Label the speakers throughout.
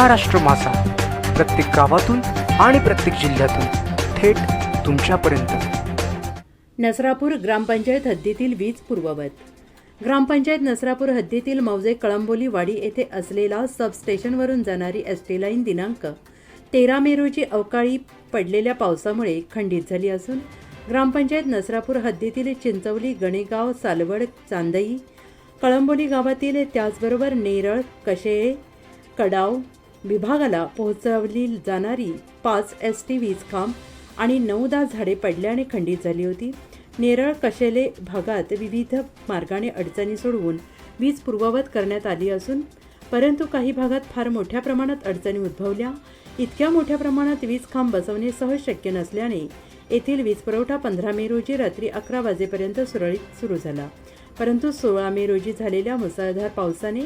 Speaker 1: महाराष्ट्र मासा. प्रत्येक गावातून आणि प्रत्येक जिल्ह्यातून थेट तुमच्यापर्यंत.
Speaker 2: नसरापूर ग्रामपंचायत हद्दीतील वीज पूर्ववत ग्रामपंचायत नसरापूर हद्दीतील मौजे कळंबोली वाडी येथे असलेला सबस्टेशनवरून जाणारी एस टी लाईन दिनांक तेरा मे रोजी अवकाळी पडलेल्या पावसामुळे खंडित झाली असून ग्रामपंचायत नसरापूर हद्दीतील चिंचवली गणेगाव सालवड चांदई कळंबोली गावातील त्याचबरोबर नेरळ कशेळे कडाव विभागाला पोहोचवली जाणारी पाच एस टी वीज खांब आणि नऊ दहा झाडे पडल्याने खंडित झाली होती. नेरळ कशेले भागात विविध मार्गाने अडचणी सोडवून वीज पूर्ववत करण्यात आली असून परंतु काही भागात फार मोठ्या प्रमाणात अडचणी उद्भवल्या. इतक्या मोठ्या प्रमाणात वीज खांब बसवणे सहज शक्य नसल्याने येथील वीज पुरवठा पंधरा मे रोजी रात्री अकरा वाजेपर्यंत सुरळीत सुरू झाला. परंतु सोळा मे रोजी झालेल्या मुसळधार पावसाने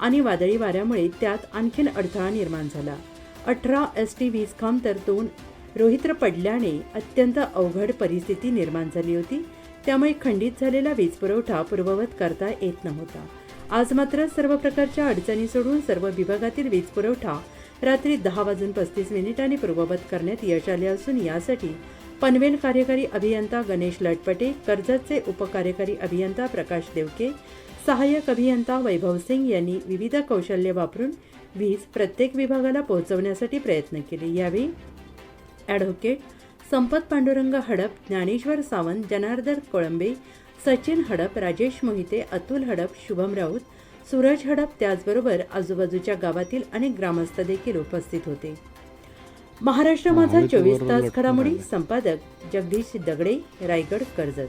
Speaker 2: आणि वादळी वाऱ्यामुळे त्यात आणखीन अडथळा निर्माण झाला. अठरा एस टी वीज खांब तर दोन रोहित्र पडल्याने अत्यंत अवघड परिस्थिती निर्माण झाली होती. त्यामुळे खंडित झालेला वीज पुरवठा पूर्ववत करता येत नव्हता. आज मात्र सर्व प्रकारच्या अडचणी सोडून सर्व विभागातील वीज पुरवठा रात्री दहा वाजून पस्तीस मिनिटांनी पूर्ववत करण्यात यश आले असून यासाठी पनवेल कार्यकारी अभियंता गणेश लटपटे कर्जतचे उपकार्यकारी अभियंता प्रकाश देवके सहाय्यक अभियंता वैभव सिंग यांनी विविध कौशल्य वापरून वीज प्रत्येक विभागाला पोहोचवण्यासाठी प्रयत्न केले. यावेळी ॲडव्होकेट संपत पांडुरंग हडप ज्ञानेश्वर सावंत जनार्दन कोळंबे सचिन हडप राजेश मोहिते अतुल हडप शुभम राऊत सूरज हडप त्याचबरोबर आजूबाजूच्या गावातील अनेक ग्रामस्थ देखील उपस्थित होते. महाराष्ट्र माझा चोवीस तास घडामोडी संपादक जगदीश दगडे रायगड कर्जत.